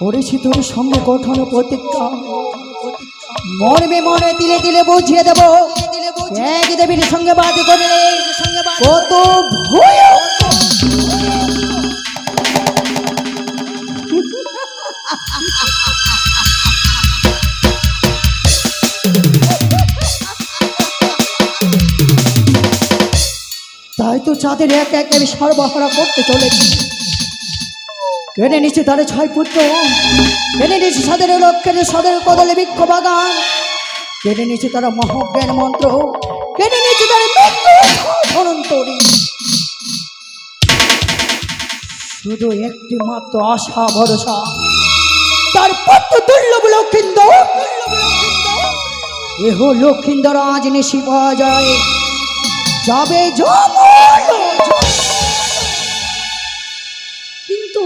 করেছি তোর সঙ্গে কঠোর প্রতিজ্ঞা। মরবে মনে দিলে দিলে বুঝিয়ে দেব। এক দেবীর সঙ্গে বাদ করে কত তাই তো চাঁদের এক এক সর্বহারা করতে চলেছি। কেড়ে নিচ্ছে তার ছয় পুত্র। কেড়ে নিচ্ছে সাদের লক্ষ্যের সাদের কদলে বৃক্ষ বাগান। কেড়ে নিচ্ছে তারা মহাজ্ঞান মন্ত্র। কেড়ে নিচ্ছে তার শুধু একটি মাত্র আশা, ভরসা। তার পুত্র দুর্লভ লক্ষিন্দর এহ লক্ষিন্দর আজ নিশি পাওয়া যায়। যাবে জমল কিন্তু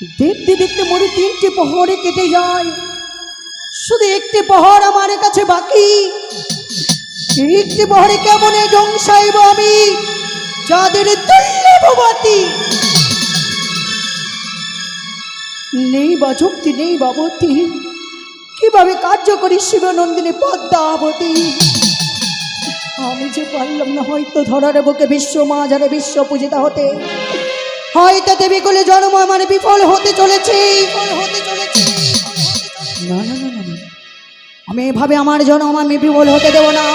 দেখতে দেখতে মরে তিনটে পহরে কেটে যায়। শুধু একটি পহর আমার কাছে বাকি। একটি পহরে কেমন জংসাইব আমি, যাদের দুর্লভবাতি নেই বা যুক্তি, নেই বাবতী কীভাবে কার্য করি শিবনন্দিনী পদ্মাবতী? আমি যে পারলাম না হয়তো ধরার বুকে বিশ্ব মাঝারে বিশ্ব পূজিতা হতে। হয়তো দেবী কোলে জন্ম আমার বিফল হতে চলেছে। হতে চলেছে। না না না। আমি এভাবে আমার জন্ম আমি বিফল হতে দেব না।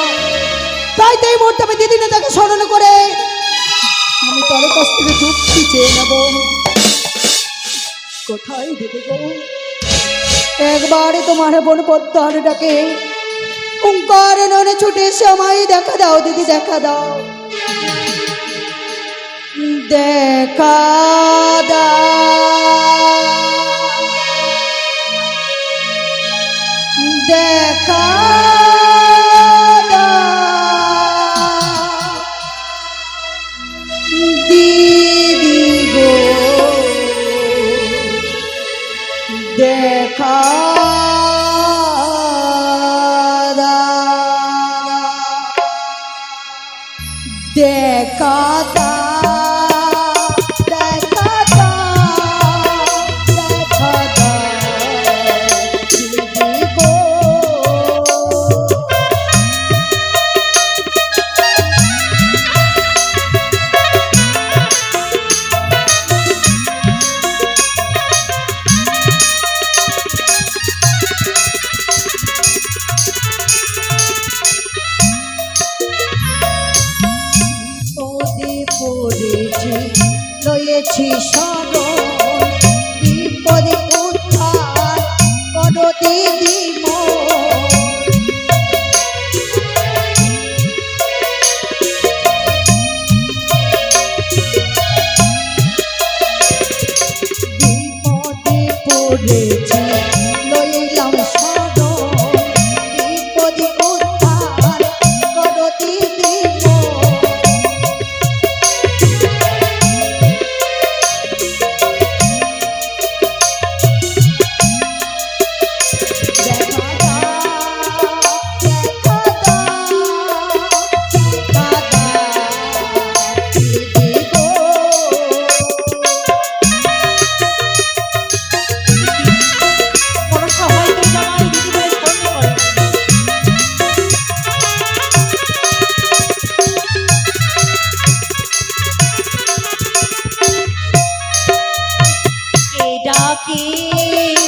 তাই তো এই মুহূর্তে আমি দিদিনে তাকে স্মরণ করে আমি তার কাছ থেকে যুক্তি চেয়ে নেব। কোথায় দিদি গো? একবারে তোমার বোন পদ্মার ডাকে। ওঙ্কার ননে ছুটে এসে আমায় দেখা দাও দিদি দেখা দাও। দেখা পাখি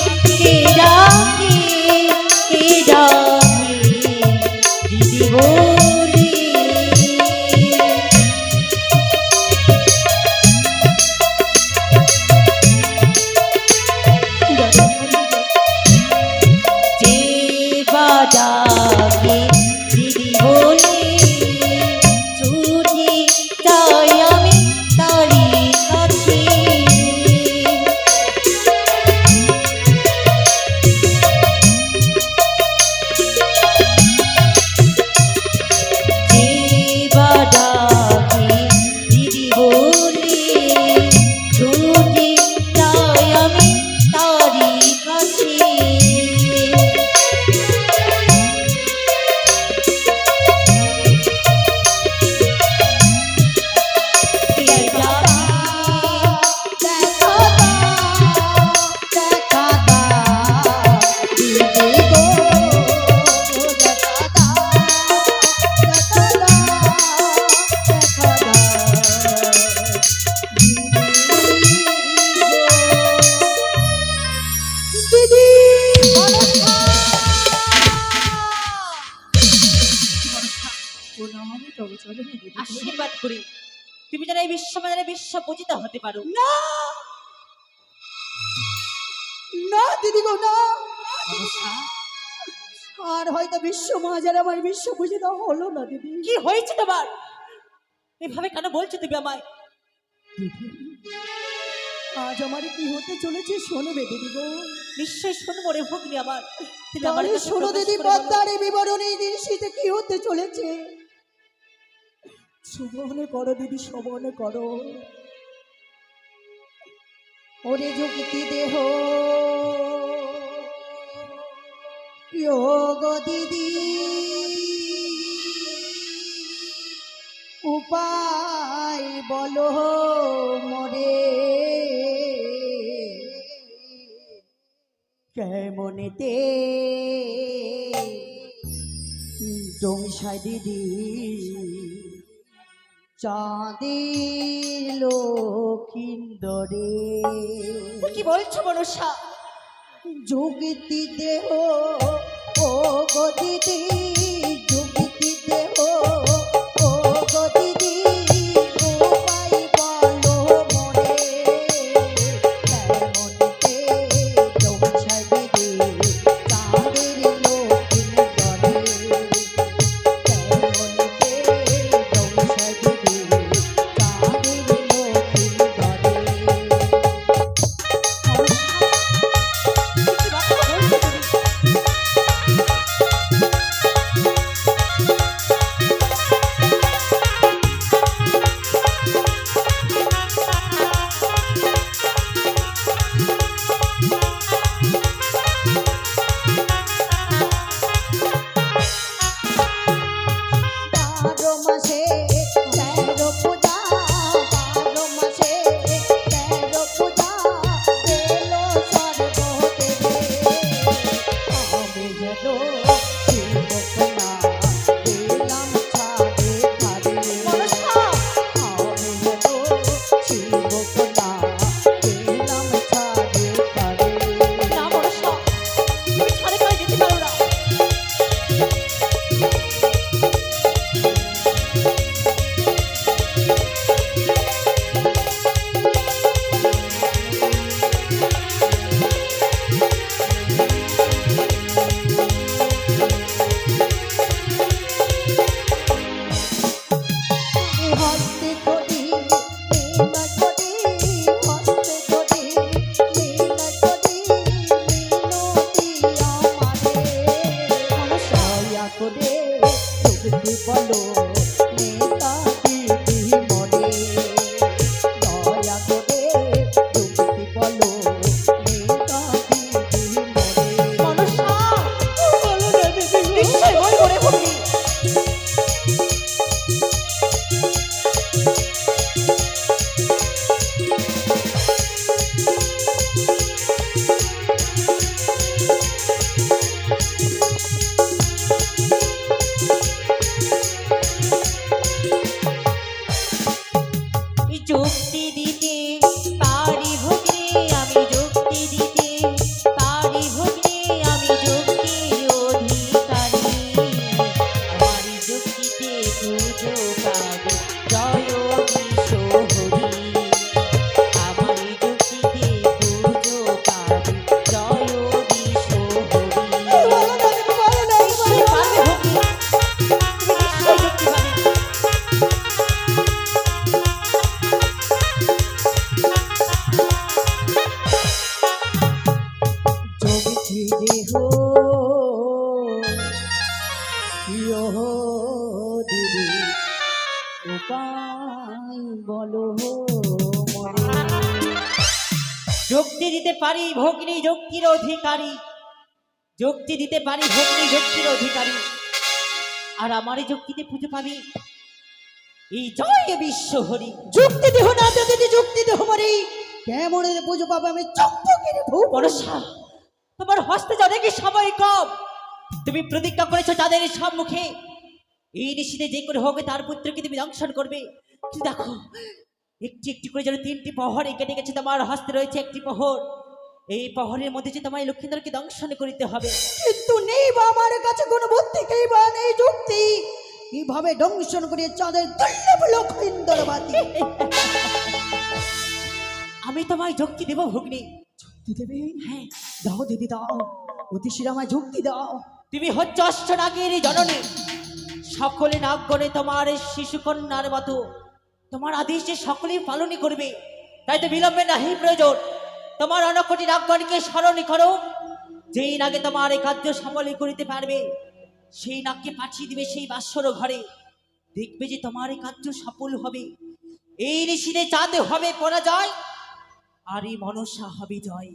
আশীর্বাদ করি। তুমি যেন এই বিশ্ববাজারে বিশ্ব পূজিত হতে পারো। না! না দিদি গো না! আর হয়তো বিশ্ব মাঝারে আমার বিশ্ব দেওয়া হলো না দিদি। কি হয়েছে তোমার? এভাবে কেন বলছো তুমি আমায়? আজ আমার কি হতে চলেছে শোনবে দিদি গো। নিশ্চয় শুনব রে ভগ্নি আমার। আমার তাহলে শোনো দিদি। পদ্মার এই বিবরণী দৃশ্যিতে কি হতে চলেছে? শুভনে করো দিদি শোভনে করো। ওরে যুক্তি দেহ। যোগ দিদি, উপায় বলো মরে কেমনেতে ডোমসাই দিদি। চাঁদের লক্ষিন্দরে কি বলছো মনসা? যুগতি দেহ ও গতি যোগিতি পারি ভগ্নী যুক্তির অধিকারী। যুক্তি দিতে পারি ভগ্নী যুক্তির অধিকারী। আর আমার এই যুক্তিতে পুজো পাবি? এই জয় বিশ্ব হরি। যুক্তি দেহ না দিদি যুক্তি দেহ মরে। কেমন পুজো পাবে আমি চম্পকের ধূপ পরশা, তোমার হস্তে যা দেখি সময় কম, তুমি প্রতিজ্ঞা করেছ তাদের সম্মুখে। এই নিশিতে যে করে হবে তার পুত্রকে তুমি দংশন করবে। দেখো, একটি একটি করে যেন তিনটি প্রহরে কেটে গেছে তোমার হস্তে রয়েছে একটি প্রহর। এই প্রহরের মধ্যে যে তোমায় লক্ষ্মীন্দরকে দংশন করিতে হবে। কিন্তু নেই বা আমার কাছে কোনো বুদ্ধি কেই বা নেই যুক্তি। কীভাবে দংশন করে চাঁদের দুর্লভ লক্ষ ইন্দরবাতি আমি তোমায় যুক্তি দেব ভগ্নি। যুক্তি দেবে? হ্যাঁ। দাও দিদি দাও। অতি শিরামায় যুক্তি দাও। তুমি হচ্ছে অষ্টনাগের জননী। সকলে নাগগণে তোমার শিশুকন্যার মতো। তোমার আদেশে সকলেই পালনই করবে তাই তো বিলম্বে নাহি প্রয়োজন। তোমার অনকটি নাগগণকে স্মরণ করো। যেই নাগে তোমার এই কার্য সফলই করিতে পারবে, সেই নাগকে পাঠিয়ে দিবে সেই বাসর ঘরে। দেখবে যে তোমার এই কার্য সফল হবে। এই ঋষিরে চাঁদে হবে পরাজয়, আর এই মনসা হবে জয়।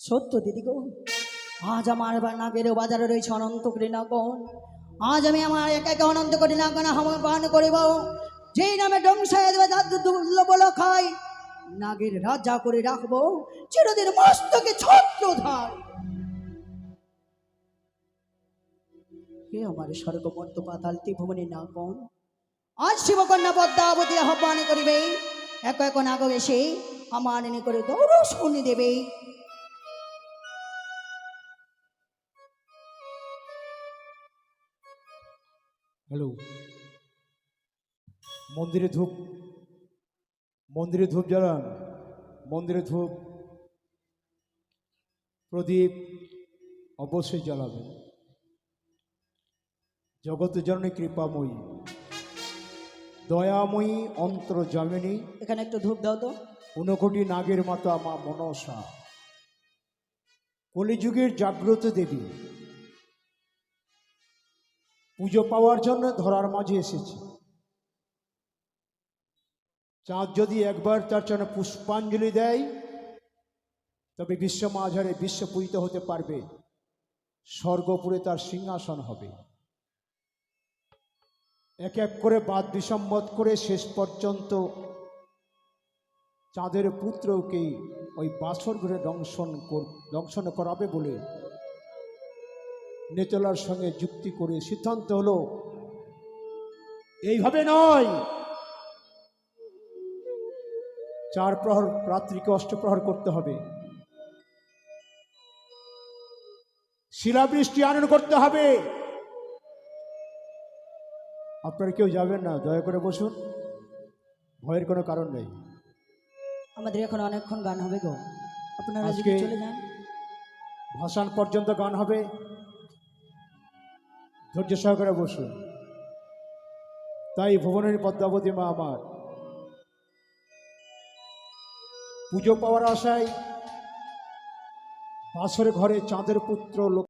সত্য দিদি গো আজ আমার নাগের বাজারে রয়েছে অনন্ত কৃণাগণ আজ আমি আমার একা একা অনন্ত কৃণাগণ আহ্বান করিব। যেই নামে ধ্বংসায় দেবে দুর্লভ খাই নাগের রাজা করে রাখব, চিরদিন মস্তকে ছত্রধার হে আমার স্বর্গ মর্ত পাতাল ত্রিভুবনী নাগন আজ শিবকন্যা পদ্মাবতী আহ্বান করিবে। এক এক নাগ এসে আমার এনে করে দৌড় শুনি দেবে। হ্যালো মন্দিরে ধূপ। মন্দিরে ধূপ জ্বালান। মন্দিরে ধূপ। প্রদীপ অবশ্যই জ্বালাবেন। জগত জননী কৃপাময়ী। দয়াময়ী অন্তর অন্তর্জামিনী এখানে একটু ধূপ দাও তো। ঊনকোটি নাগের মাতা মা মনসা। কলিযুগের জাগ্রত দেবী। পুজো পাওয়ার জন্য ধরার মাঝে এসেছে। চাঁদ যদি একবার তার জন্য পুষ্পাঞ্জলি দেয়, তবে বিশ্ব মাঝারে বিশ্ব পূজিত হতে পারবে। স্বর্গপুরে তার সিংহাসন হবে। এক এক করে বাদ বিসম্মত করে শেষ পর্যন্ত চাঁদের পুত্রকে ওই বাসর ঘরে দংশন দংশন করাবে বলে নেতলার সঙ্গে যুক্তি করে সিদ্ধান্ত হলো এইভাবে নয়। চার প্রহর রাত্রিকে অষ্টপ্রহর করতে হবে। শিলাবৃষ্টি আনয়ন করতে হবে। আপনারা কেউ যাবেন না দয়া করে বসুন। ভয়ের কোনো কারণ নেই। আমাদের এখন অনেকক্ষণ গান হবে গো। আপনারা চলে যান। ভাসান পর্যন্ত গান হবে। ধৈর্য সহকারে বসুন। তাই ভুবনের পদ্মাবতী মা আমার। পুজো পাওয়ার আশায় বাসর ঘরে চাঁদের পুত্র লোক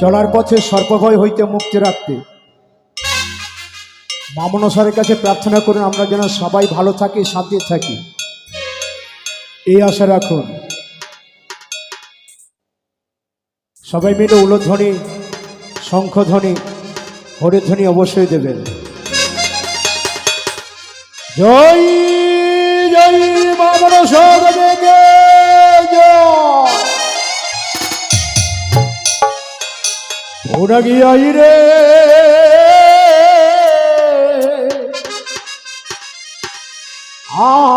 চলার পথে সর্পভয় হইতে মুক্তি রাখতে। মামনসারের কাছে প্রার্থনা করুন, আমরা যেন সবাই ভালো থাকি শান্তি থাকি। এই আশা রাখুন। সবাই মিলে উলোধ্বনি শঙ্খধ্বনি হরিধ্বনি অবশ্যই দেবেন। জয় জয় গিয়াই রে। আজ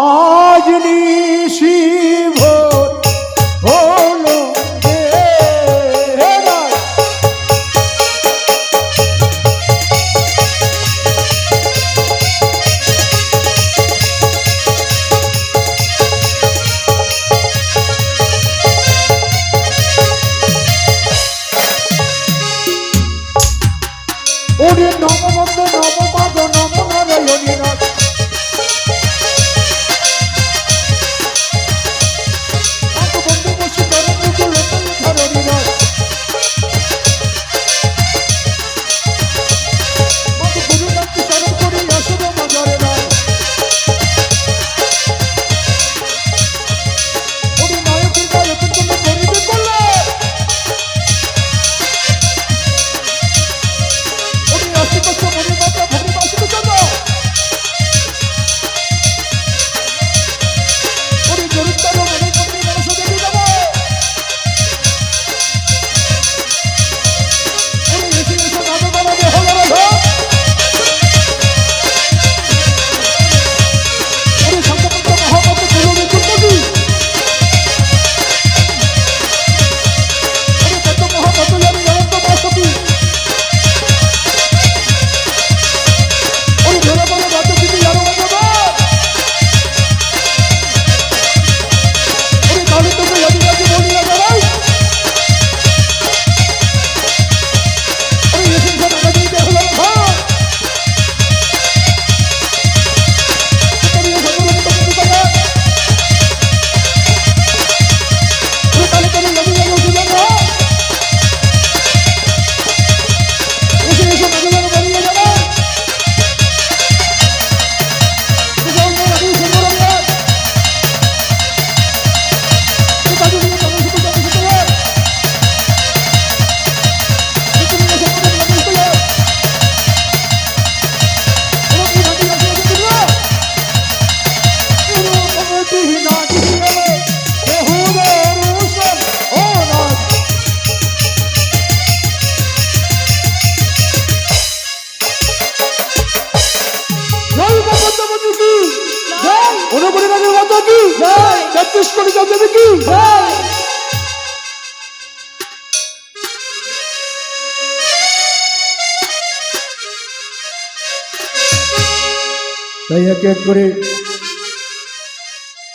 এক এক করে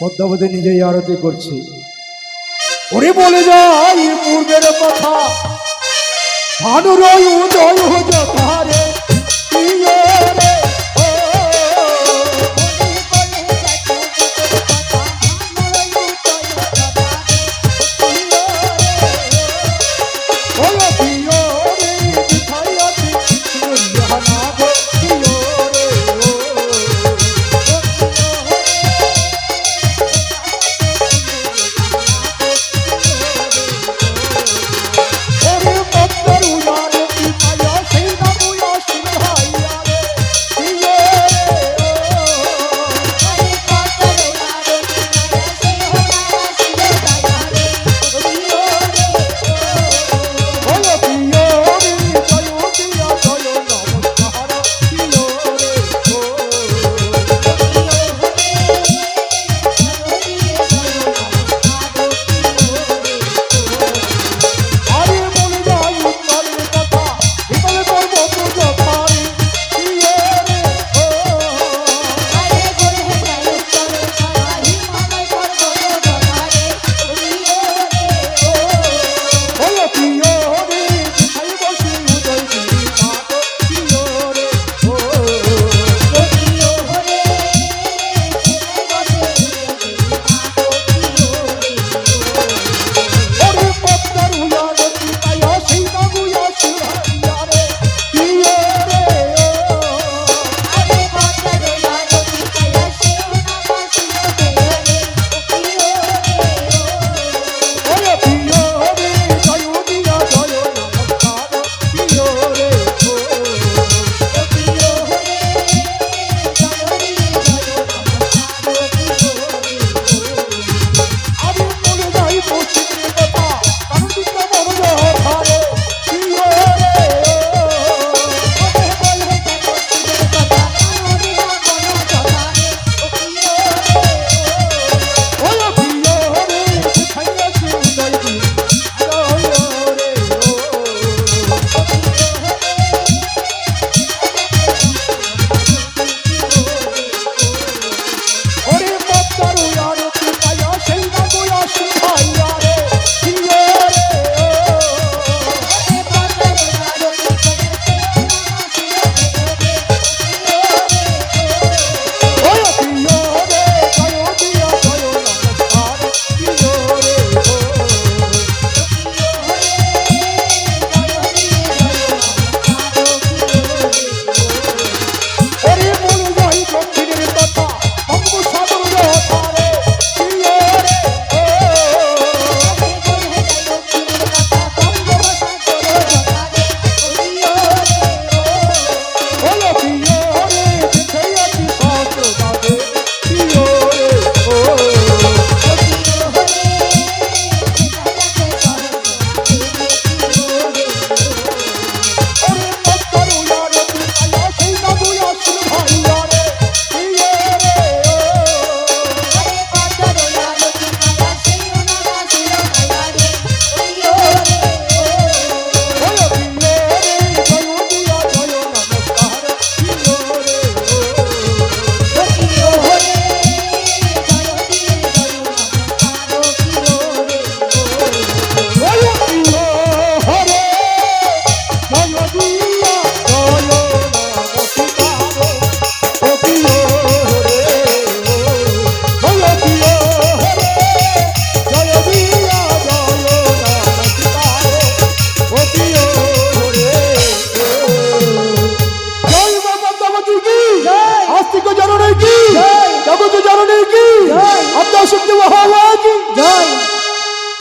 পদ্মাবতী নিজেই আরতি করছে। ওরে বলে যাই পূর্বের কথা। ভানুর উদয় যথারে